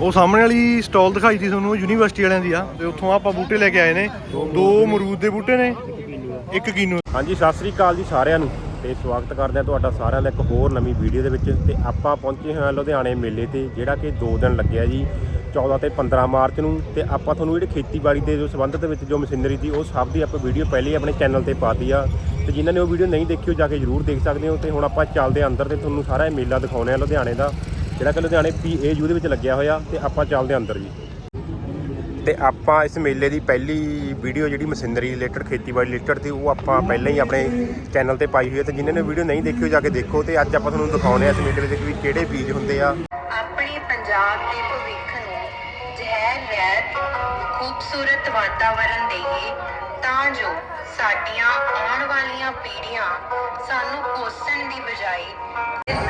ਉਹ ਸਾਹਮਣੇ ਵਾਲੀ ਸਟਾਲ ਦਿਖਾਈ ਸੀ ਤੁਹਾਨੂੰ ਯੂਨੀਵਰਸਿਟੀ ਵਾਲਿਆਂ ਦੀ ਆ। ਤੇ ਉੱਥੋਂ ਆਪਾਂ ਬੂਟੇ ਲੈ ਕੇ ਆਏ ਨੇ। ਦੋ ਅਮਰੂਦ ਦੇ ਬੂਟੇ ਨੇ, ਇੱਕ ਕਿਨੂ। ਹਾਂਜੀ, ਸਤਿ ਸ੍ਰੀ ਅਕਾਲ ਜੀ ਸਾਰਿਆਂ ਨੂੰ। ਤੇ ਸਵਾਗਤ ਕਰਦੇ ਹਾਂ ਤੁਹਾਡਾ ਸਾਰਿਆਂ ਦਾ ਇੱਕ ਹੋਰ ਨਵੀਂ ਵੀਡੀਓ ਦੇ ਵਿੱਚ। ਤੇ ਆਪਾਂ ਪਹੁੰਚੇ ਹਾਂ ਲੁਧਿਆਣੇ ਮੇਲੇ ਤੇ, ਜਿਹੜਾ ਕਿ 2 ਦਿਨ ਲੱਗਿਆ ਜੀ 14 ਤੇ 15 ਮਾਰਚ ਨੂੰ। ਤੇ ਆਪਾਂ ਤੁਹਾਨੂੰ ਜਿਹੜੇ ਖੇਤੀਬਾੜੀ ਦੇ ਜੋ ਸੰਬੰਧਿਤ ਵਿੱਚ ਜੋ ਮਸ਼ੀਨਰੀ ਦੀ ਉਹ ਸਭ ਦੀ ਆਪਾਂ ਵੀਡੀਓ ਪਹਿਲੇ ਹੀ ਆਪਣੇ ਚੈਨਲ ਤੇ ਪਾਤੀ ਆ। ਤੇ ਜਿਨ੍ਹਾਂ ਨੇ ਉਹ ਵੀਡੀਓ ਨਹੀਂ ਦੇਖੀ, ਉਹ ਜਾ ਕੇ ਜਰੂਰ ਦੇਖ ਸਕਦੇ ਹੋ। ਤੇ ਹੁਣ ਆਪਾਂ ਚੱਲਦੇ ਹਾਂ ਅੰਦਰ ਤੇ ਤੁਹਾਨੂੰ ਸਾਰਾ ਇਹ ਮੇਲਾ ਦਿਖਾਉਣੇ ਆ ਲੁਧਿਆਣੇ ਦਾ। ਜਿਹੜਾ ਕਿ ਲੁਧਿਆਣੇ ਪੀਏਯੂ ਦੇ ਵਿੱਚ ਲੱਗਿਆ ਹੋਇਆ ਤੇ ਆਪਾਂ ਚੱਲਦੇ ਅੰਦਰ ਜੀ। ਤੇ ਆਪਾਂ ਇਸ ਮੇਲੇ ਦੀ ਪਹਿਲੀ ਵੀਡੀਓ ਜਿਹੜੀ ਮਸ਼ੀਨਰੀ ਰਿਲੇਟਡ ਖੇਤੀਬਾੜੀ ਰਿਲੇਟਡ ਸੀ ਉਹ ਆਪਾਂ ਪਹਿਲਾਂ ਹੀ ਆਪਣੇ ਚੈਨਲ ਤੇ ਪਾਈ ਹੋਈ ਹੈ ਤੇ ਜਿਨ੍ਹਾਂ ਨੇ ਵੀਡੀਓ ਨਹੀਂ ਦੇਖੀ ਉਹ ਜਾ ਕੇ ਦੇਖੋ ਤੇ ਅੱਜ ਆਪਾਂ ਤੁਹਾਨੂੰ ਦਿਖਾਉਣੇ ਆ ਇਸ ਮੇਲੇ ਵਿੱਚ ਵੀ ਕਿਹੜੇ ਬੀਜ ਹੁੰਦੇ ਆ। ਆਪਣੇ ਪੰਜਾਬ ਦੇ ਭਵਿੱਖ ਨੂੰ ਜ਼ਹਿਰ ਰਹਿਤ ਖੂਬਸੂਰਤ ਵਾਤਾਵਰਣ ਦੇਈਏ ਤਾਂ ਜੋ ਸਾਡੀਆਂ ਆਉਣ ਵਾਲੀਆਂ ਪੀੜ੍ਹੀਆਂ ਸਾਨੂੰ ਕੋਸਣ ਦੀ ਬਜਾਏ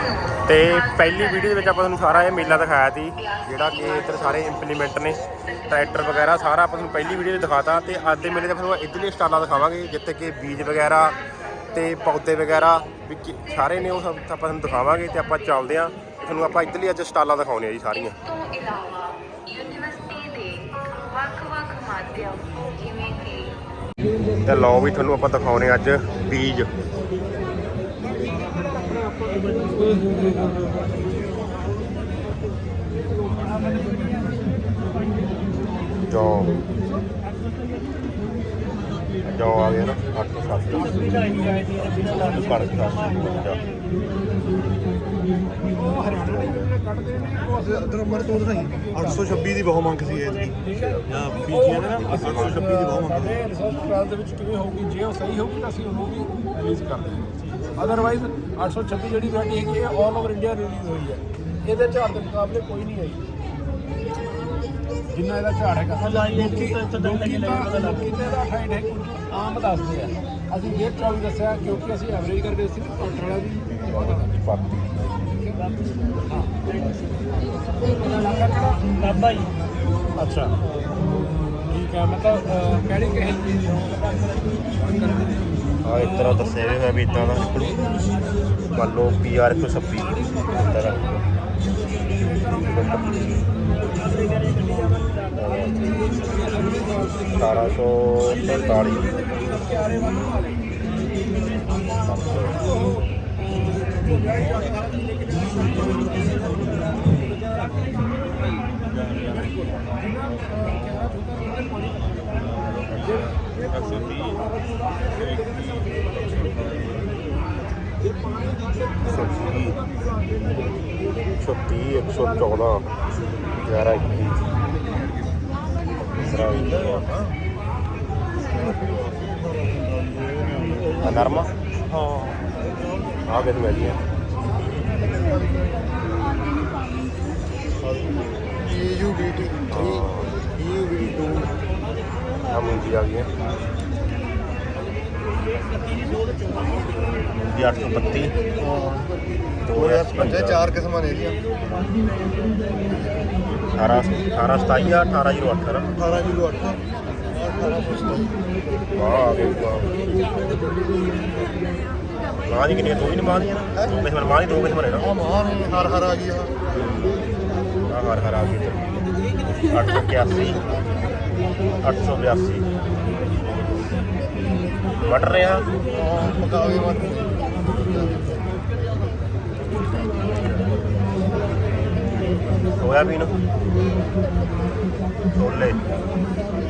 ਤੇ ਪਹਿਲੀ ਵੀਡੀਓ ਦੇ ਵਿੱਚ ਆਪਾਂ ਤੁਹਾਨੂੰ ਸਾਰਾ ਇਹ ਮੇਲਾ ਦਿਖਾਇਆ ਸੀ ਜਿਹੜਾ ਕਿ ਇੱਧਰ ਸਾਰੇ ਇੰਪਲੀਮੈਂਟ ਨੇ ਟਰੈਕਟਰ ਵਗੈਰਾ ਸਾਰਾ ਆਪਾਂ ਤੁਹਾਨੂੰ ਪਹਿਲੀ ਵੀਡੀਓ 'ਚ ਦਿਖਾਤਾ ਤੇ ਅੱਜ ਦੇ ਮੇਲੇ ਦੇ ਤੁਹਾਨੂੰ ਇੱਧਰਲੇ ਸਟਾਲਾਂ ਦਿਖਾਵਾਂਗੇ ਜਿੱਥੇ ਕਿ ਬੀਜ ਵਗੈਰਾ ਤੇ ਪੌਦੇ ਵਗੈਰਾ ਵੀ ਕੀ- ਸਾਰੇ ਨੇ ਉਹ ਸਭ ਆਪਾਂ ਤੁਹਾਨੂੰ ਦਿਖਾਵਾਂਗੇ ਤੇ ਆਪਾਂ ਚੱਲਦੇ ਆਂ ਤੁਹਾਨੂੰ ਆਪਾਂ ਇੱਧਰਲੀ ਅੱਜ ਸਟਾਲਾਂ ਦਿਖਾਉਣੇ ਆ ਜੀ ਸਾਰੀਆਂ। ਤੋਂ ਇਲਾਵਾ ਯੂਨੀਵਰਸਿਟੀ ਦੇ ਵੱਖ-ਵੱਖ ਮਾਧਿਅਮ ਜਿਵੇਂ ਕਿ ਤੇ ਲਓ ਵੀ ਤੁਹਾਨੂੰ ਆਪਾਂ ਦਿਖਾਉਣੇ ਅੱਜ ਬੀਜ। ਜੋ ਜੋ ਆ ਗਿਆ ਨਾ 807 ਕਣਕ ਦਾ ਅਦਰ ਮਰ ਤੋਂ ਦਿਖਾਈ 826 ਦੀ ਬਹੁਤ ਮੰਗ ਸੀ ਇਹ ਹਾਂ ਬੀਜੀਆਂ ਨੇ ਨਾ 826 ਦੀ ਬਹੁਤ ਮੰਗ ਸਾਡੇ ਰਿਸਰਚ ਟ੍ਰਾਇਲ ਦੇ ਵਿੱਚ ਕਿਵੇਂ ਹੋਊਗੀ ਜੇ ਉਹ ਸਹੀ ਹੋਊਗੀ ਤਾਂ ਅਸੀਂ ਉਹਨੂੰ ਵੀ ਰਿਲੀਜ਼ ਕਰਦੇ ਹਾਂ ਅਦਰਵਾਈਜ਼ 826 ਜਿਹੜੀ ਵੈਰਾਈਟੀ ਹੈਗੀ ਹੈ ਆਲ ਓਵਰ ਇੰਡੀਆ ਰਿਲੀਜ਼ ਹੋਈ ਹੈ ਇਹਦੇ ਝਾੜ ਦੇ ਮੁਕਾਬਲੇ ਕੋਈ ਨਹੀਂ ਆਈ। ਜਿੰਨਾ ਇਹਦਾ ਝਾੜ ਹੈਗਾ। ਲੋਕੀ ਲੋਕੀ ਤਾਂ ਲੋਕੀ ਤਾਂ ਇਹਦਾ ਹਾਈਟ ਹੈ ਆਮ ਦੱਸਦੇ ਆ। ਅਸੀਂ ਇਹ ਟ੍ਰਾਇਲ ਦੱਸਿਆ ਕਿਉਂਕਿ ਅਸੀਂ ਐਵਰੇਜ ਕਰਕੇ ਸੀ ਕਾਊਂਟਰ ਵਾਲਾ ਵੀ ਪਾਤੀ ਜੀ। ਅੱਛਾ। ਠੀਕ ਹੈ ਮਤਲਬ ਕਿਹੜੀ ਕਿਹੜੀ ਚੀਜ਼ ਆ ਇਸ ਤਰ੍ਹਾਂ ਦੱਸਿਆ ਹੋਇਆ ਵੀ ਇਦਾਂ ਦਾ ਨਿਕਲੂ ਮੰਨ ਲਓ ਪੀਆਰ 126 ਅੰਦਰ ਸਤਾਰਾਂ ਸੌ ਪੰਤਾਲੀ। ਛੱਤੀ ਇੱਕ ਸੌ ਚੌਦਾਂ ਗਿਆਰਾਂ ਇੱਕੀ ਤੀਸਰਾ ਵੀ ਆ ਨਰਮਾ ਹਾਂ ਆ ਕਿਸ ਮਿਲ ਗਿਆ EUBT 3 EUBT 2 ਆ ਮੁੰਜੀ ਆ ਗਈ ਹੈ। ਮੁੰਜੀ 832 2055 ਚਾਰ ਕਿਸਮਾਂ ਨੇ ਇਹਦੀਆਂ 18 18 27 ਆ 1808 ਨਾ 1808 1807 ਵਾਹ ਆ ਗਈ ਵਾਹ ਮਾਂ ਦੀ ਕਿੰਨੀ ਦੋ ਹੀ ਨੇ ਮਾਂ ਦੀਆਂ ਨਾ ਦੋ ਕਿਸਮਾਂ ਮਾਂ ਦੀ ਦੋ ਕਿਸਮਾਂ ਨੇ ਨਾ ਆ ਮਾਂ ਨੇ ਹਰ ਹਰ ਆ ਗਈ ਆ ਆ ਹਰ ਹਰ ਆ ਗਈ ਇੱਧਰ 881 882 ਵਟ ਰਿਹਾ ਮਤ ਸੋਇਆਬੀਨ ਛੋਲੇ।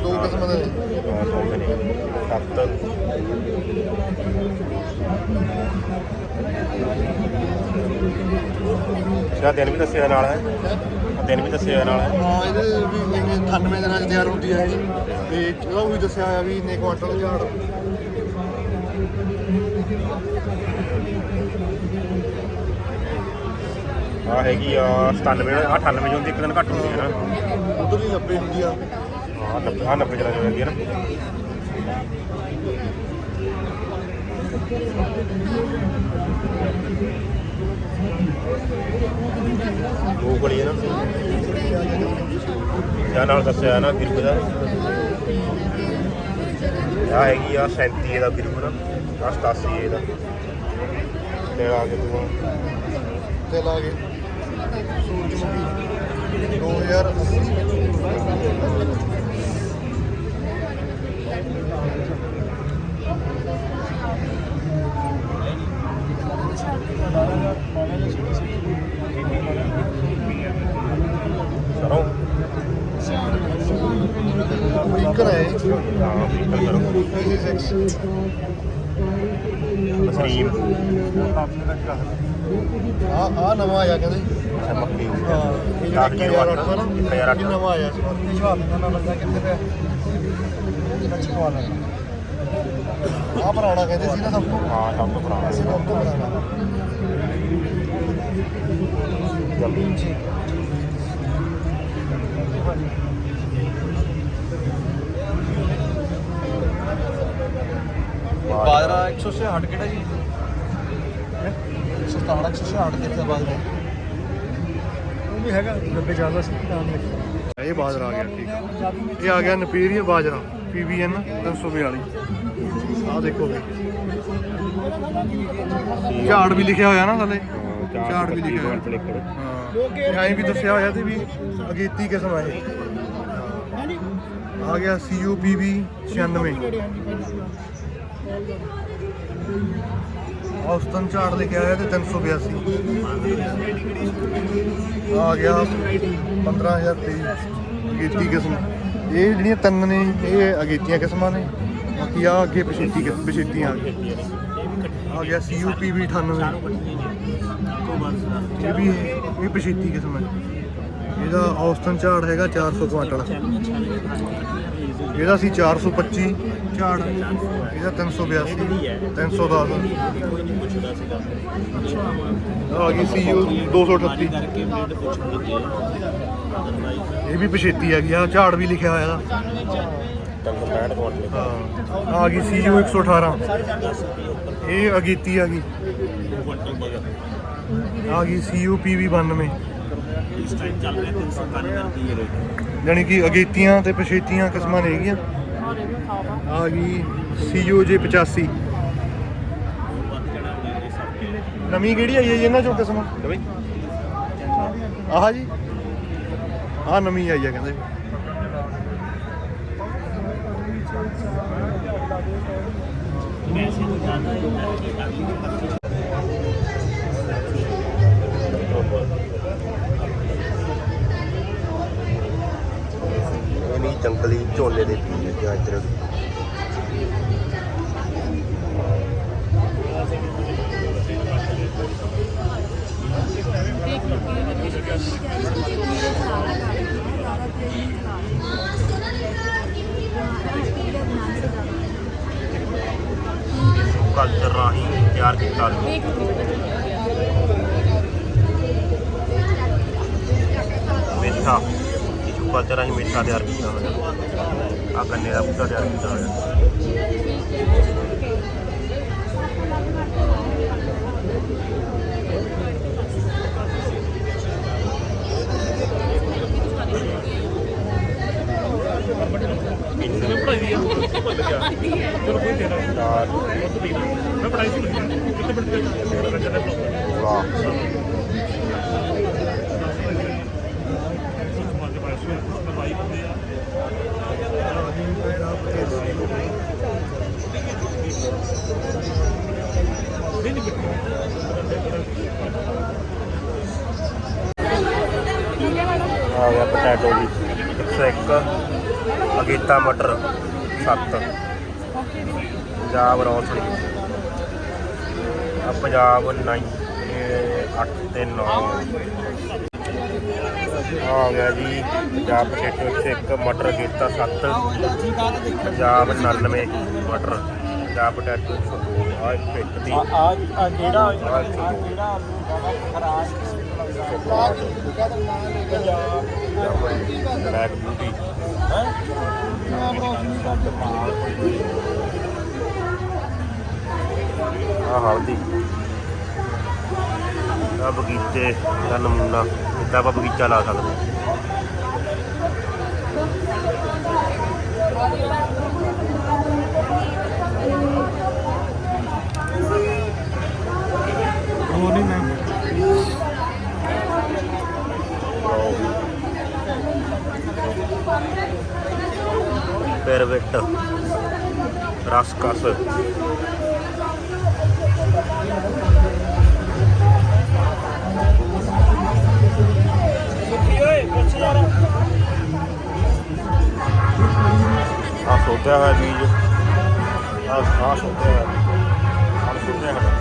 ਦੋ ਕਿਸਮਾਂ ਦੇ। ਹਾਂ ਛੋਲੇ ਨੇ। ਸੱਤ। ਇਹਦਾ ਦਿਨ ਵੀ ਦੱਸਿਆ ਨਾਲ ਹੈ। ਆਹ ਦਿਨ ਵੀ ਦੱਸਿਆ ਨਾਲ ਹੈ। ਹਾਂ ਇਹਦੇ ਵੀ ਇੰਨੇ 98 ਦਿਨਾਂ ਚ ਤਿਆਰ ਹੁੰਦੀ ਹੈ ਇਹ ਤੇ ਇਹਦਾ ਵੀ ਦੱਸਿਆ ਹੋਇਆ ਵੀ ਇੰਨੇ ਕੁਆਂਟਲ ਝਾੜ ਆ ਹੈਗੀ ਆ 97 ਆ 98 ਜੋ ਹੁੰਦੀ ਇੱਕ ਦਿਨ ਘੱਟ ਹੁੰਦੀ ਹੈ ਨਾ। ਉਧਰ ਹੀ 90 ਹੁੰਦੀ ਆ। ਹਾਂ 90 ਆ 90 ਜਣਾ ਜੋ ਜਾਂਦੀ ਹੈ ਨਾ। ਉਹ ਕੋਲੀ ਹੈ ਨਾ। ਜਾਂ ਨਾਲ ਦੱਸਿਆ ਨਾ ਗਿਰਬ ਦਾ? ਆ ਹੈਗੀ ਆ 37 ਇਹਦਾ ਗਿਰਬ Acho que tá assim ainda. Até lá, Até lá, सूरजमुखी दो हजार अमेरिकन है ਮਸਰੀਮ ਆ ਆ ਨਵਾਂ ਆਇਆ ਕਹਿੰਦੇ ਅੱਛਾ ਮੱਕੀ। ਹਾਂ ਇਹ ਜਿਹੜਾ 1008 ਨਾ ਇੱਕ ਹਜ਼ਾਰ ਅੱਠ। ਇਹ ਨਵਾਂ ਆਇਆ ਸੀ। ਇਹ ਜਵਾਬ ਦਾ ਬੰਦਾ ਕਿੱਥੇ ਪਿਆ। ਚਕਵਾ ਲੈਣਾ ਆ ਪੁਰਾਣਾ ਕਹਿੰਦੇ ਸੀ ਨਾ ਸਭ ਤੋਂ। ਹਾਂ ਸਭ ਤੋਂ ਪੁਰਾਣਾ। ਅਸੀਂ ਸਭ ਤੋਂ ਪੁਰਾਣਾ। ਜਲਦੀ। ਬਾਜਰਾ 166 ਕਿਹੜਾ ਜੀ? 167 166 ਕਿੱਥੇ ਬਾਜਰਾ? ਉਹ ਵੀ ਹੈਗਾ ਡੱਬੇ ਜ਼ਿਆਦਾ ਸੀ ਲਿਖਿਆ ਇਹ ਬਾਜਰਾ ਆ ਗਿਆ ਠੀਕ ਇਹ ਆ ਗਿਆ ਨਪੀਰੀਅਰ ਬਾਜਰਾ PVN 342 ਆ ਦੇਖੋ ਵੀ। ਝਾੜ ਵੀ ਲਿਖਿਆ ਹੋਇਆ ਨਾ ਥੱਲੇ। ਝਾੜ ਵੀ ਲਿਖਿਆ ਹੋਇਆ। ਹਾਂ। ਐਂ ਵੀ ਦੱਸਿਆ ਹੋਇਆ ਤੇ ਵੀ ਅਗੇਤੀ ਕਿਸਮ ਆ ਇਹ। ਆ ਗਿਆ CUPV 96 ਔਸਤਨ ਝਾੜ ਲਿਖਿਆ ਹੋਇਆ ਤੇ 382 ਆ ਗਿਆ 15000 ਤੇ ਅਗੇਤੀ ਕਿਸਮ। ਇਹ ਜਿਹੜੀਆਂ ਤਿੰਨ ਨੇ, ਇਹ ਅਗੇਤੀਆਂ ਕਿਸਮਾਂ ਨੇ। ਬਾਕੀ ਆ ਅੱਗੇ ਪਛੇਤੀ ਕਿਸ- ਪਛੇਤੀਆਂ ਆ ਗਈਆਂ। ਆ ਗਿਆ ਵੀ 98 ਇਹ ਵੀ, ਇਹ ਪਛੇਤੀ ਕਿਸਮ ਹੈ। ਇਹਦਾ ਔਸਤਨ ਝਾੜ ਹੈਗਾ 400 ਕੁਆਂਟਲ। ਇਹਦਾ ਸੀ 425 ਝਾੜ ਇਹਦਾ 382 310 ਆ ਗਈ ਸੀ 238 ਇਹ ਵੀ ਪਛੇਤੀ ਹੈਗੀ ਆ ਝਾੜ ਵੀ ਲਿਖਿਆ ਹੋਇਆ ਇਹਦਾ। 365 ਕੁਆਂਟਲ ਹਾਂ, ਆ ਗਈ ਸੀ 118 ਇਹ ਅਗੀਤੀ ਆ ਗਈ। ਆ ਗਈ ਸੀ ਪੀਵੀ 92 ਯਾਨੀ ਕਿ ਅਗੇਤੀਆਂ ਤੇ ਪਛੇਤੀਆਂ ਕਿਸਮਾਂ ਨੇ ਹੈਗੀਆਂ। ਆ ਗਈ ਸੀਯੂਜੇ 85 ਨਵੀਂ ਕਿਹੜੀ ਆਈ ਹੈ ਜੀ ਇਹਨਾਂ ਚੋਂ ਕਿਸਮ? ਬਈ ਆਹ ਜੀ। ਆਹ ਨਵੀਂ ਆਈ ਆ ਕਹਿੰਦੇ। ਝੋਲੇ ਦੇ ਬੀਜ ਜਾਂ ਇੱਧਰ ਕਲਚਰ ਰਾਹੀਂ ਤਿਆਰ ਕੀਤਾ ਮਿੱਠਾ ਟਿਸ਼ੂ ਕਲਚਰ ਰਾਹੀਂ ਮਿੱਠਾ ਤਿਆਰ ਕੀਤਾ ਹੋਇਆ ਆ ਗੰਨੇ ਦਾ ਬੂਟਾ ਤਿਆਰ ਕੀਤਾ ਹੋਇਆ ਵਾਹ ਆ ਪਟੈਟੋ ਜੀ। 101 ਅਗੇਤਾ ਮਟਰ 7 ਪੰਜਾਬ ਰੌਸਣੀ ਆ ਪੰਜਾਬ 9 8 ਤੇ 9 ਆ ਗਿਆ ਜੀ ਪੰਜਾਬ ਪਟੈਟੋ 101 ਮਟਰ ਅਗੇਤਾ 7 ਪੰਜਾਬ 99 ਮਟਰ। ਪੰਜਾਬ ਪਟੈਟੋ 102 ਆ ਇੱਕ ਦੀ। ਆ ਆ ਜਿਹੜਾ ਆ ਜਿਹੜਾ ਬਲੈਕ ਬਿਊਟੀ ਆ ਹਲਦੀ ਆ ਬਗੀਚੇ ਦਾ ਨਮੂਨਾ ਇੱਦਾਂ ਆਪਾਂ ਬਗੀਚਾ ਲਾ ਸਕਦੇ ਹਾਂ। ਰਸ ਰਸਕਸ ਆ ਸੋਧਿਆ ਹੋਇਆ ਬੀਜ ਆ ਆ ਸੋਧਿਆ ਹੋਇਆ ਆ ਸੋਧਿਆ ਹੋਇਆ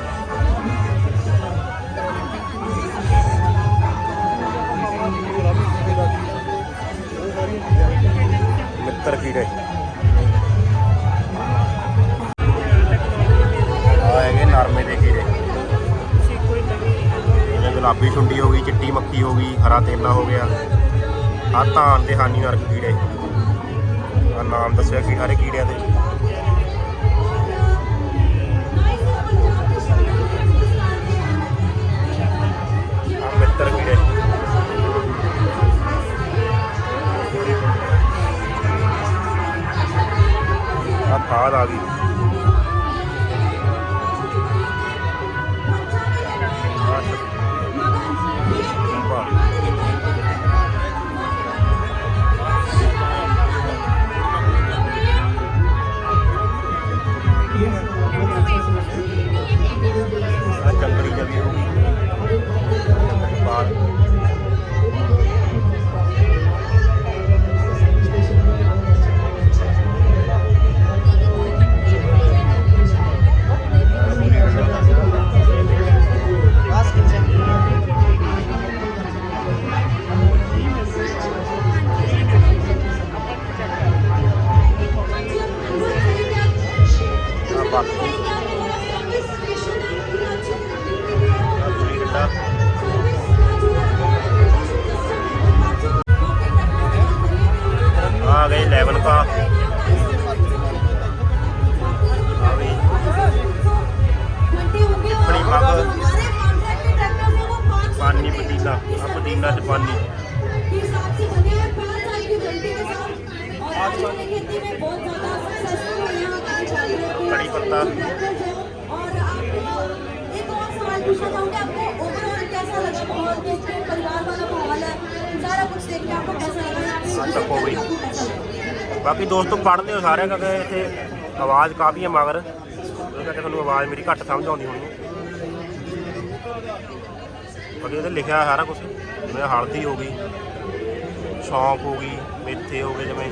ਮਿੱਤਰ ਕੀੜੇ। ਜਿਵੇਂ ਗੁਲਾਬੀ ਹੋ ਗਈ, ਚਿੱਟੀ ਮੱਖੀ ਹੋ ਗਈ, ਹਰਾ ਤੇਲਾ ਹੋ ਗਿਆ। ਆ ਧਾਨ ਦੇ ਹਾਨੀਕਾਰਕ ਕੀੜੇ। ਆ ਨਾਮ ਦੱਸਿਆ ਕੀ ਸਾਰੇ ਕੀੜਿਆਂ ਦੇ। ਆ ਮਿੱਤਰ ਕੀੜੇ। ਆ ਖਾਦ ਆ ਗਈ। ਆ ਗਈ अपनी मग. पानी पानी पतीला आ पतीला च पानी कड़ी पत्ता। और आप एक और सवाल पूछना चाहूंगी आपको ओवरऑल कैसा लगा माहौल देख के परिवार वाला माहौल है सारा कुछ देख के आपको कैसा लगा ਬਾਕੀ ਦੋਸਤੋ ਪੜ੍ਹਦੇ ਹੋ ਸਾਰਿਆਂ ਕਿਉਂਕਿ ਇੱਥੇ ਆਵਾਜ਼ ਕਾਫੀ ਹੈ ਮਗਰ। ਉਹ ਕਰਕੇ ਤੁਹਾਨੂੰ ਆਵਾਜ਼ ਮੇਰੀ ਘੱਟ ਸਮਝ ਆਉਂਦੀ ਹੋਣੀ। ਬਾਕੀ ਉਹਦੇ ਲਿਖਿਆ ਸਾਰਾ ਕੁਝ ਜਿਵੇਂ ਹਲਦੀ ਹੋ ਗਈ ਸੌਂਫ ਹੋ ਗਈ, ਮੇਥੇ ਹੋ ਗਏ ਜਿਵੇਂ।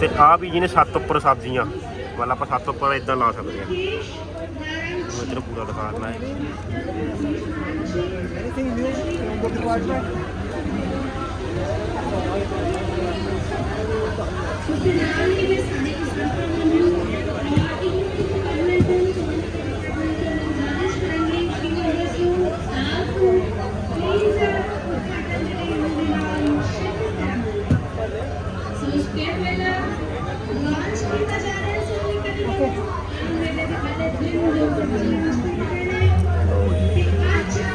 ਤੇ ਆ ਵੀ ਜਿਹਨੇ ਸੱਤ ਉੱਪਰ ਸਬਜ਼ੀਆਂ। ਮਤਲਬ ਆਪਾਂ ਸੱਤ ਉੱਪਰ ਇਦਾਂ ਲਾ ਸਕਦੇ ਆ ਮੈਂ ਤੇਰਾ ਪੂਰਾ ਦਿਖਾ ਦਿੰਦਾ। ਹੈ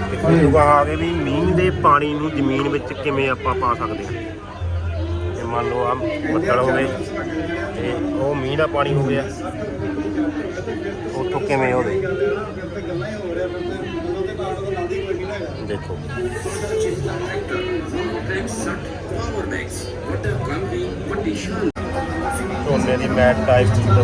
ਤੇ ਤੁਹਾਨੂੰ ਆ ਵੀ ਮੀਂਹ ਦੇ ਪਾਣੀ ਨੂੰ ਜ਼ਮੀਨ ਵਿੱਚ ਕਿਵੇਂ ਆਪਾਂ ਪਾ ਸਕਦੇ ਹਾਂ? ਮੰਨ ਲਓ ਆ ਬੱਦਲ ਹੋ ਗਏ ਤੇ ਉਹ ਮੀਂਹ ਦਾ ਪਾਣੀ ਹੋ ਗਿਆ। ਉੱਥੋਂ ਕਿਵੇਂ ਹੋਵੇ ਦੇਖੋ। ਝੋਨੇ ਦੀ ਮੈਟ ਟਾਈਪ मेरा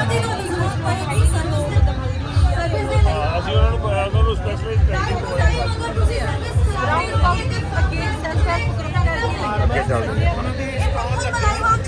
ਕਰਕੇ ਅੱਗੇ ਚੱਲਦੇ ਹਾਂ। ਬਿਲਕੁਲ ਮਲਾਈ ਵਾਕ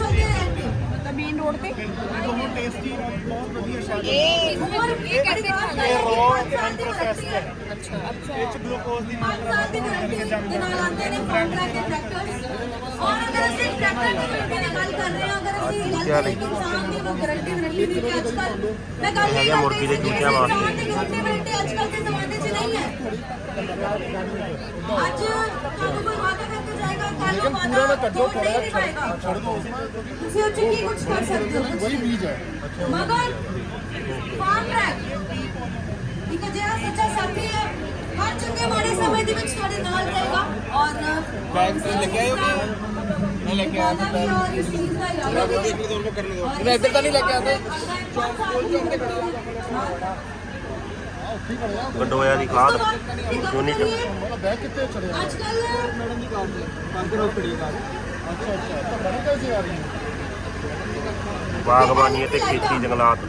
ਚਲਦੇ ਰਹਿੰਦੇ ਮੇਨ ਰੋਡ ਤੇ ਬਹੁਤ ਟੇਸਟੀ ਬਹੁਤ ਵਧੀਆ ਸ਼ਾਦੀ ਇਹ ਇਹ कैसे खाना ਇਹ है ਰੋ ਪ੍ਰੋਸੈਸ ਹੈ ਅੱਛਾ ਅੱਛਾ ਇਹ ਚ ਗਲੂਕੋਜ਼ ਦੀ ਮਾਤਰਾ ਦੀ ਗਾਰੰਟੀ ਦੇ ਨਾਲ ਆਉਂਦੇ ਨੇ ਕੰਟਰੈਕਟ ਦੇ ਟਰੈਕਟਰਸ ਔਰ ਅਗਰ ਅਸੀਂ ਟਰੈਕਟਰ ਦੀ ਗਾਰੰਟੀ ਦੀ ਗੱਲ ਕਰ ਰਹੇ ਹਾਂ ਅਗਰ ਅਸੀਂ ਗੱਲ ਕਰੀਏ ਕਿਸਾਨ ਦੀ ਕੋਈ ਗਾਰੰਟੀ ਵਾਰੰਟੀ ਦੀ ਤੇ ਅੱਜ ਕੱਲ ਮੈਂ ਗੱਲ ਨਹੀਂ ਹੈਗਾ ਮੁਰਗੀ ਦੇ ਚੂਚਿਆਂ ਵਾਸਤੇ। ਕਿਸਾਨ ਦੀ ਗਾਰੰਟੀ ਵਾਰੰਟੀ ਅੱਜ ਕੱਲ ਦੇ ਜ਼ਮਾਨੇ 'ਚ ਨਹੀਂ ਹੈ ਅੱਜ ਤੁਹਾਨੂੰ ਕੋਈ ਵਾਅਦਾ ਕਰਕੇ ਜਾਏਗਾ ਕੱਲ ਨੂੰ ਵਾਅਦਾ ਕੱਢੋ ਥੋੜਾ ਜਿਹਾ ਛੱਡ ਦੋ ਤੁਸੀਂ ਉਹ 'ਚ ਕੀ ਕੁਝ ਕਰ ਸਕਦੇ ਹੋ ਕੁਝ ਬੀਜ ਹੈ ਮਗਰ ਫਾਰਮ ਟਰੈਕ ਇੱਕ ਜਿਹੜਾ ਸੱਚਾ ਸਾਥੀ ਹੈ ਹਰ ਚੰਗੇ ਮਾੜੇ ਸਮੇਂ ਦੇ ਵਿੱਚ ਤੁਹਾਡੇ ਨਾਲ ਰਹੇਗਾ ਔਰ ਬੈਗ ਤੇ ਲੱਗਿਆ ਹੋ ਮੈਂ ਲੈ ਕੇ ਆਇਆ ਸੀ ਔਰ ਇਸ ਚੀਜ਼ ਦਾ ਇਰਾਦਾ ਵੀ ਇੱਕ ਦੋ ਰੁਪਏ ਕਰਨੇ ਦੋ ਮੈਂ ਇੱਧਰ ਤਾਂ ਨਹੀਂ ਲੈ ਕੇ ਆਉਂਦੇ ਗੰਡੋਇਆ ਦੀ ਖਾਦ ਬੈਗ ਕਿੱਥੇ ਚੜਿਆ ਅੱਜ ਕੱਲ ਮੈਡਮ ਦੀ ਕਾਰ ਤੇ ਪੰਜ ਰੋਜ਼ ਖੜੀ ਕਾਰ ਅੱਛਾ ਅੱਛਾ ਤਾਂ ਬੜੀ ਕੈਸੇ ਆ ਰਹੀ ਹੈ ਬਾਗਬਾਨੀ ਅਤੇ ਖੇਤੀ ਜੰਗਲਾਤ।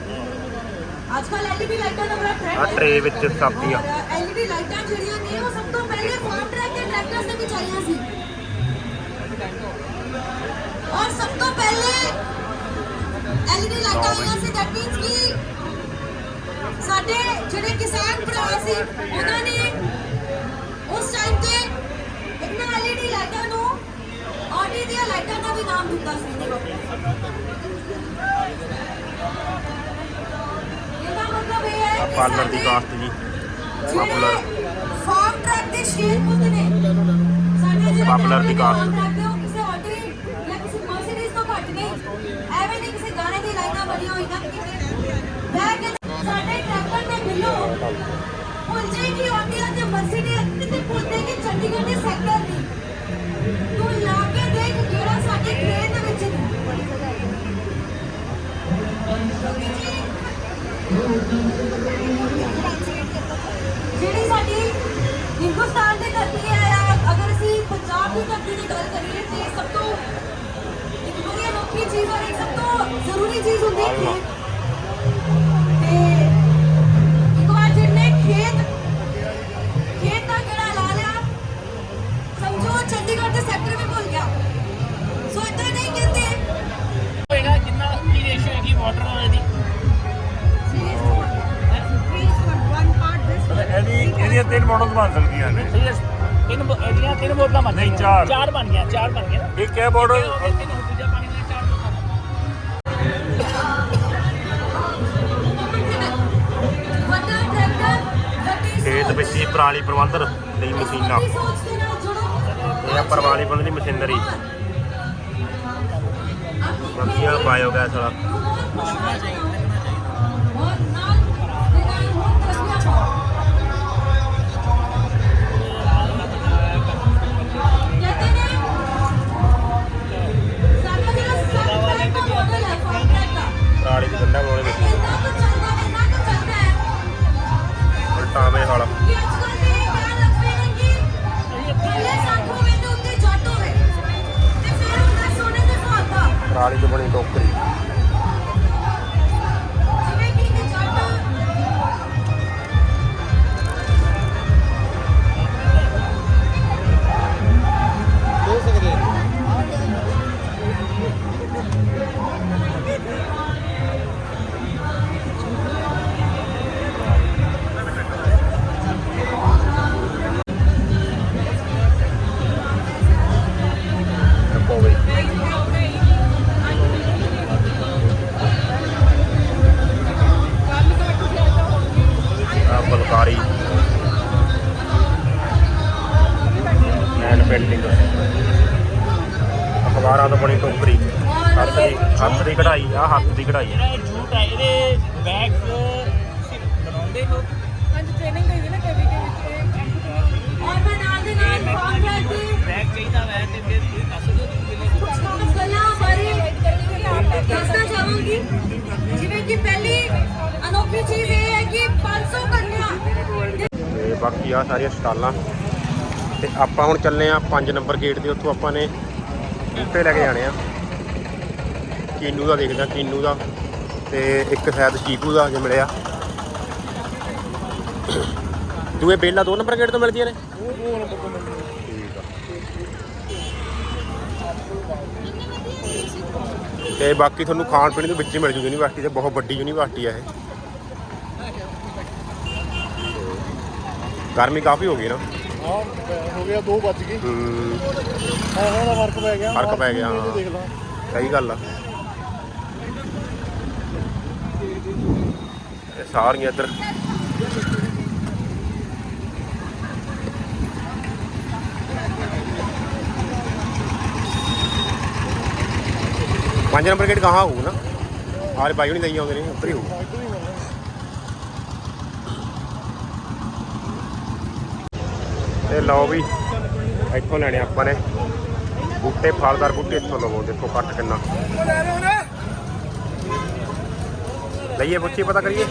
ਅੱਜ ਕੱਲ ਐਲਈਡੀ ਲਾਈਟਾਂ ਦਾ ਬੜਾ ਟ੍ਰੈਂਡ tray ਵਿੱਚ ਸਬਜ਼ੀਆਂ। ਐਲਈਡੀ ਲਾਈਟਾਂ ਜਿਹੜੀਆਂ ਨੇ ਉਹ ਸਭ ਤੋਂ ਪਹਿਲੇ ਫਾਰਮ ਟਰੈਕ ਦੇ ਟਰੈਕਟਰਸ ਦੇ ਵਿੱਚ ਆਈਆਂ ਸੀ। ਔਰ ਸਭ ਤੋਂ ਪਹਿਲੇ ਐਲਈਡੀ ਲਾਈਟਾਂ ਆਈਆਂ ਸੀ ਦੈਟ ਮੀਨਸ ਕਿ ਸਾਡੇ ਜਿਹੜੇ ਕਿਸਾਨ ਭਰਾ ਸੀ ਉਹਨਾਂ ਨੇ ਉਸ ਟਾਈਮ ਤੇ ਇਹਨਾਂ ਐਲਈਡੀ ਲਾਈਟਾਂ ਨੂੰ ਆਡੀ ਦੀਆਂ ਲਾਈਟਾਂ ਦਾ ਵੀ ਨਾਮ ਦਿੱਤਾ ਸੀ ਇਹਦਾ ਮਤਲਬ ਇਹ ਹੈ ਕਿ ਪਾਰਲਰ ਦੀ ਕਾਸਟ ਜੀ ਜਿਹੜੇ ਫਾਰਮ ਟਰੈਕ ਦੇ ਸ਼ੇਰ ਪੁੱਤ ਨੇ ਸਾਡੇ ਜਿਹੜੇ Popular ਦੀ ਕਾਸਟ। ਕਿਸੇ ਆਡੀ ਜਾਂ ਕਿਸੇ ਮਰਸੀਡੀਜ਼ ਤੋਂ ਘੱਟ ਨਹੀਂ ਐਵੇਂ ਨਹੀਂ ਕਿਸੇ ਗਾਣੇ ਦੀ ਲਾਈਨਾਂ ਬਣੀਆਂ ਹੋਈਆਂ ਕੇ ਸਾਡੇ ਦੇ ਬਿੱਲੋ ਭੁੱਲ ਜਾਏਗੀ ਆਡੀਆਂ ਤੇ ਮਰਸੀਡੀਜ਼ ਤੇ ਭੁੱਲ ਜਾਏਗੀ ਚੰਡੀਗੜ੍ਹ ਦੇ ਸੈਕਟਰ ਦੀ ਤੂੰ ਲਾ ਕੇ ਦੇਖ ਜਿਹੜਾ ਸਾਡੇ ਖੇਤ ਦੇ ਵਿੱਚ ਜਿਹੜੀ ਸਾਡੀ ਹਿੰਦੁਸਤਾਨ ਦੀ ਧਰਤੀ ਹੈ ਜਾਂ ਅਗਰ ਅਸੀਂ ਪੰਜਾਬ ਦੀ ਧਰਤੀ ਦੀ ਗੱਲ ਕਰੀਏ ਤੇ ਸਭ ਤੋਂ ਇੱਕ ਬੜੀ ਅਨੋਖੀ ਚੀਜ਼ ਔਰ ਇੱਕ ਸਭ ਤੋਂ ਜ਼ਰੂਰੀ ਚੀਜ਼ ਹੁੰਦੀ ਹੈ ਮਾਡਲ ਬਣ ਸਕਦੀਆਂ ਨੇ। ਤਿੰਨ ਬ- ਇਹਦੀਆਂ ਤਿੰਨ ਬੋਤਲਾਂ ਬਣ ਨਹੀਂ, ਗਈਆਂ। ਚਾਰ। ਚਾਰ ਬਣ ਗਿਆ ਚਾਰ ਬਣ ਗਿਆ ਨਾ ਇੱਕ ਹੈ ਤਿੰਨ ਦੂਜਾ ਪਾਣੀ ਦੇ ਚਾਰ ਬੋਤਲਾਂ ਵੱਡਾ ਟਰੈਕਟਰ ਵੱਡੀ ਖੇਤ। ਵਿੱਚ ਹੀ ਪਰਾਲੀ ਪ੍ਰਬੰਧਨ ਲਈ ਮਸ਼ੀਨਾਂ। ਇਹ ਆ ਪਰਾਲੀ ਬੰਨ੍ਹਣ ਦੀ ਮਸ਼ੀਨਰੀ। ਬਾਕੀ ਆ ਬਾਇਓਗੈਸ ਵਾਲਾ। ਦੀ ਕਢਾਈ ਹੈ। ਜਿਹੜਾ ਇਹ ਜੂਟ ਹੈ ਇਹਦੇ ਬੈਗ ਤੁਸੀਂ ਬਣਾਉਂਦੇ ਹੋ? ਔਰ ਮੈਂ ਨਾਲ ਦੇ ਨਾਲ ਫਾਰਮ ਟਰੈਕ ਦੀ ਬੈਗ ਚਾਹੀਦਾ ਵੈ ਤੇ ਫਿਰ ਤੁਸੀਂ ਦੱਸ ਦਿਓ ਤੁਸੀਂ ਮਿਲੇ ਗੱਲਾਂ ਬਾਰੇ ਦੱਸਣਾ ਚਾਹਾਂਗੀ। ਜਿਵੇਂ ਕਿ ਪਹਿਲੀ ਅਨੋਖੀ ਚੀਜ਼ ਇਹ ਹੈ ਕਿ 500 ਕੰਨਿਆ ਤੇ ਬਾਕੀ ਆ ਸਾਰੀਆਂ ਸਟਾਲਾਂ। ਤੇ ਆਪਾਂ ਹੁਣ ਚੱਲੇ ਆ 5 ਨੰਬਰ ਗੇਟ ਦੇ ਉੱਥੋਂ ਆਪਾਂ ਨੇ ਬੂਟੇ ਲੈ ਕੇ ਜਾਣੇ ਆ। ਕੀਨੂ ਦਾ ਦੇਖਦੇ ਆ ਕੀਨੂ ਦਾ। ਤੇ ਇੱਕ ਸ਼ਾਇਦ ਚੀਕੂ ਦਾ ਜੇ ਮਿਲਿਆ। ਦੂਏ ਬੇਲਾ 2 ਨੰਬਰ ਗੇਟ ਤੋਂ ਮਿਲਦੀਆਂ ਨੇ? ਠੀਕ ਆ। ਤੇ ਬਾਕੀ ਤੁਹਾਨੂੰ ਖਾਣ ਪੀਣ ਦੇ ਵਿੱਚ ਹੀ ਮਿਲ ਜੂ ਯੂਨੀਵਰਸਿਟੀ ਤੇ ਬਹੁਤ ਵੱਡੀ ਯੂਨੀਵਰਸਿਟੀ ਆ ਇਹ। ਗਰਮੀ ਕਾਫੀ ਹੋ ਗਈ ਨਾ। ਹਾਂ ਹੋ ਗਿਆ 2 ਵੱਜ ਗਏ। ਹੂੰ। ਹਾਂ ਹਾਂ ਦਾ ਫ਼ਰਕ ਪੈ ਗਿਆ ਫ਼ਰਕ ਪੈ ਗਿਆ, ਇਹ ਹਾਂ। ਦੇਖ ਲਾ। ਸਹੀ ਗੱਲ ਆ। ਇਹ ਸਾਰੀਆਂ ਇੱਧਰ। ਪੰਜ ਨੰਬਰ ਗੇਟ ਕਹਾਂ ਹੋਊ ਨਾ। ਆਰੇ ਬਾਈ ਨਹੀਂ ਦਈ ਆਉਂਦੇ ਨੇ ਉੱਧਰ ਹੀ ਹੋਊ। ਤੇ ਲਓ ਵੀ, ਇੱਥੋਂ ਲੈਣੇ ਆਪਾਂ ਨੇ। ਬੂਟੇ, ਫਲਦਾਰ ਬੂਟੇ ਇੱਥੋਂ ਲਵੋ, ਦੇਖੋ ਕੱਟ ਕਿੰਨਾ। ਲਈਏ ਪੁੱਛੀ, ਪਤਾ ਕਰੀਏ?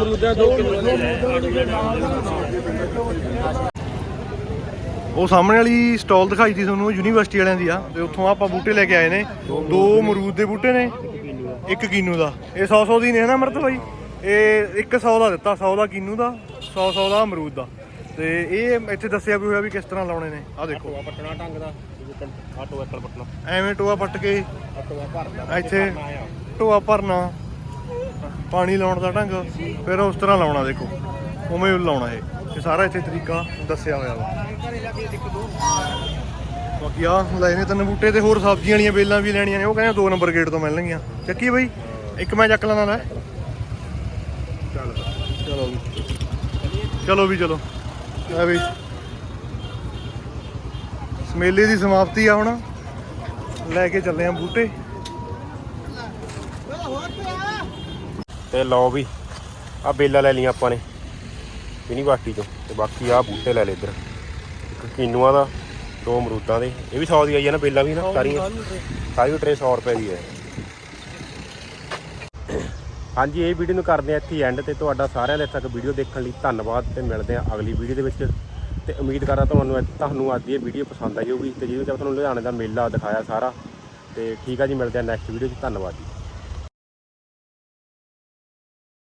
ਦੋ ਮਰੂਦਾਂ 2 ਕਿਲੋ ਉਹ ਸਾਹਮਣੇ ਵਾਲੀ ਸਟਾਲ ਦਿਖਾਈ ਸੀ ਤੁਹਾਨੂੰ ਯੂਨੀਵਰਸਿਟੀ ਵਾਲਿਆਂ ਦੀ ਆ। ਤੇ ਉੱਥੋਂ ਆਪਾਂ ਬੂਟੇ ਲੈ ਕੇ ਆਏ ਨੇ। ਦੋ ਅਮਰੂਦ ਦੇ ਬੂਟੇ ਨੇ ਇੱਕ ਕੀਨੂ ਦਾ। ਇਹ 100 100 ਦੀ ਨੇ ਨਾ ਅਮਰਤ ਬਾਈ? ਇਹ 100 ਦਾ ਦਿੱਤਾ 100 ਦਾ ਕੀਨੂ ਦਾ 100 100 ਦਾ ਅਮਰੂਦ ਦਾ। ਤੇ ਇਹ ਇੱਥੇ ਦੱਸਿਆ ਵੀ ਹੋਇਆ ਵੀ ਕਿਸ ਤਰ੍ਹਾਂ ਲਾਉਣੇ ਨੇ। ਆ ਦੇਖੋ। ਟੋਆ ਪੱਟਣਾ ਢੰਗ ਦਾ ਆਟੋ ਐਕਲ ਪੱਟਣਾ। ਐਵੇਂ ਟੋਆ ਪੱਟ ਕੇ ਟੋਆ ਭਰਦਾ ਇੱਥੇ ਟੋਆ ਭਰਨਾ। ਪਾਣੀ ਲਾਉਣ ਦਾ ਢੰਗ, ਫਿਰ ਉਸ ਤਰ੍ਹਾਂ ਲਾਉਣਾ ਦੇਖੋ। ਉਵੇਂ ਲਾਉਣਾ ਇਹ। ਇਹ ਸਾਰਾ ਇੱਥੇ ਤਰੀਕਾ ਦੱਸਿਆ ਹੋਇਆ ਵਾ। ਬਾਕੀ ਆ ਲਏ ਨੇ ਤਿੰਨ ਬੂਟੇ ਤੇ ਹੋਰ ਸਬਜ਼ੀਆਂ ਵਾਲੀਆਂ ਬੇਲਾਂ ਵੀ ਲੈਣੀਆਂ ਨੇ। ਉਹ ਕਹਿੰਦੇ ਦੋ ਨੰਬਰ ਗੇਟ ਤੋਂ ਮਿਲਣਗੀਆਂ। ਚੱਕੀ ਬਈ, ਇੱਕ ਮੈਂ ਚੱਕ ਲੈਣਾ ਲੈ। ਚਲੋ ਵੀ ਚਲੋ ਵੀ ਚਲੋ। ਆ ਵੀ ਸਮੇਲੇ ਦੀ ਸਮਾਪਤੀ ਆ ਹੁਣ। ਲੈ ਕੇ ਚੱਲੇ ਆ ਬੂਟੇ। ਤੇ ਲਓ ਵੀ ਆ ਬੇਲਾ ਲੈ ਲਈਆਂ ਆਪਾਂ ਨੇ ਯੂਨੀਵਰਸਿਟੀ ਤੋਂ ਤੇ ਬਾਕੀ ਆ ਬੂਟੇ ਲੈ ਲਏ ਇੱਧਰ। ਇੱਕ ਕੀਨੂਆਂ ਦਾ ਦੋ ਅਮਰੂਦਾਂ ਦੇ ਇਹ ਵੀ 100 ਦੀ ਆਈ ਹੈ ਨਾ ਬੇਲਾ ਵੀ ਨਾ ਸਾਰੀਆਂ। ਸਾਰੀ ਟਰੇ 100 ਰੁਪਏ ਦੀ ਹੈ ਹਾਂਜੀ ਇਹ ਵੀਡੀਓ ਨੂੰ ਕਰਦੇ ਆ ਇੱਥੇ ਐਂਡ ਤੇ ਤੁਹਾਡਾ ਸਾਰਿਆਂ ਦਾ ਤੱਕ ਵੀਡੀਓ ਦੇਖਣ ਲਈ ਧੰਨਵਾਦ ਤੇ ਮਿਲਦੇ ਆ ਅਗਲੀ ਵੀਡੀਓ ਦੇ ਵਿੱਚ। ਤੇ ਉਮੀਦ ਕਰਦਾ ਤੁਹਾਨੂੰ ਤੁਹਾਨੂੰ ਅੱਜ ਦੀ ਇਹ ਵੀਡੀਓ ਪਸੰਦ ਆਈ ਹੋਊਗੀ। ਤੇ ਜਿਹਦੇ ਵਿੱਚ ਤੁਹਾਨੂੰ ਲੁਧਿਆਣੇ ਦਾ ਮੇਲਾ ਦਿਖਾਇਆ ਸਾਰਾ। ਤੇ ਠੀਕ ਆ ਜੀ ਮਿਲਦੇ ਆ ਨੈਕਸਟ ਵੀਡੀਓ 'ਚ। ਧੰਨਵਾਦ ਜੀ।